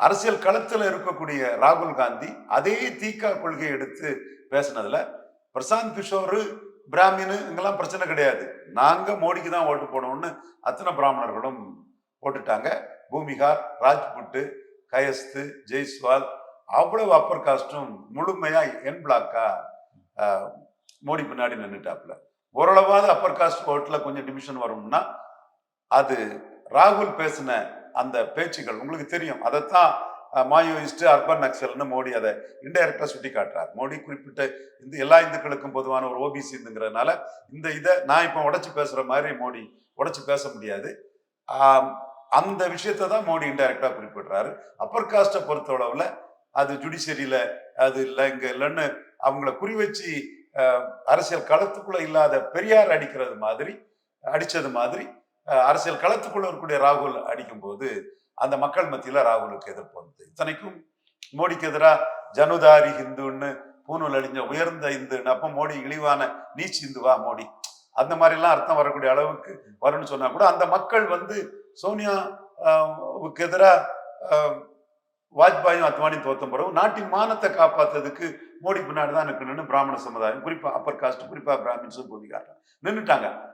அரசியல் களத்தில் இருக்கக்கூடிய ராகுல் காந்தி அதே தீக்கா கொள்கையை எடுத்து பேசினதுல பிரசாந்த் கிஷோர் பிராமினு இங்கெல்லாம் பிரச்சனை கிடையாது. நாங்க மோடிக்கு தான் ஓட்டு போனோம்னு அத்தனை பிராமணர்களும் போட்டுட்டாங்க. பூமிகார் ராஜ்புட்டு கயஸ்து ஜெய்ஸ்வால் அவ்வளவு அப்பர் காஸ்டும் முழுமையா என் பிளாக்கா மோடி பின்னாடி நின்றுட்டாப்புல ஓரளவாவது அப்பர் காஸ்ட் ஓட்டுல கொஞ்சம் டிவிஷன் வரும்னா அது ராகுல் பேசின அந்த பேச்சுகள் உங்களுக்கு தெரியும். அதைத்தான் மாயோயிஸ்ட் அர்பன் நக்சல்னு மோடி அதை இன்டைரக்டா சுட்டி காட்டுறார் மோடி குறிப்பிட்ட இந்த எல்லா இந்துக்களுக்கும் பொதுவான ஒரு ஓபிசி இந்துங்கிறதுனால இந்த இதை நான் இப்போ உடச்சி பேசுற மாதிரி மோடி உடச்சி பேச முடியாது. அந்த விஷயத்தை தான் மோடி இன்டைரக்டா குறிப்பிடுறாரு. அப்பர் காஸ்ட்டை பொறுத்தளவுல அது ஜுடிஷியரியில அது இல்லை இங்க இல்லைன்னு அவங்கள குறி வச்சு அரசியல் களத்துக்குள்ள இல்லாத பெரியார் அடிக்கிறது மாதிரி அடிச்சது மாதிரி அரசியல் களத்துக்குள்ள இருக்கக்கூடிய ராகுல் போது அந்த மக்கள் மத்தியில ராகுலுக்கு எதிர்ப்பு வந்தது. இத்தனைக்கும் மோடிக்கு எதிராக ஜனுதாரி ஹிந்துன்னு பூணூல் அழிஞ்ச உயர்ந்த இந்துன்னு அப்போ மோடி இழிவான நீச் இந்துவா மோடி. அந்த மாதிரிலாம் அர்த்தம் வரக்கூடிய அளவுக்கு வரும்னு சொன்னா கூட அந்த மக்கள் வந்து சோனியாவுக்கு எதிராக வாஜ்பாயும் அத்வானி தோத்த பிறகு நாட்டின் மானத்தை காப்பாத்துறதுக்கு மோடி பின்னாடி தான் நிற்கணும்னு பிராமண சமுதாயம் குறிப்பா அப்பர் காஸ்ட் குறிப்பா பிராமின்ஸும் பூமிகாரம் நின்றுட்டாங்க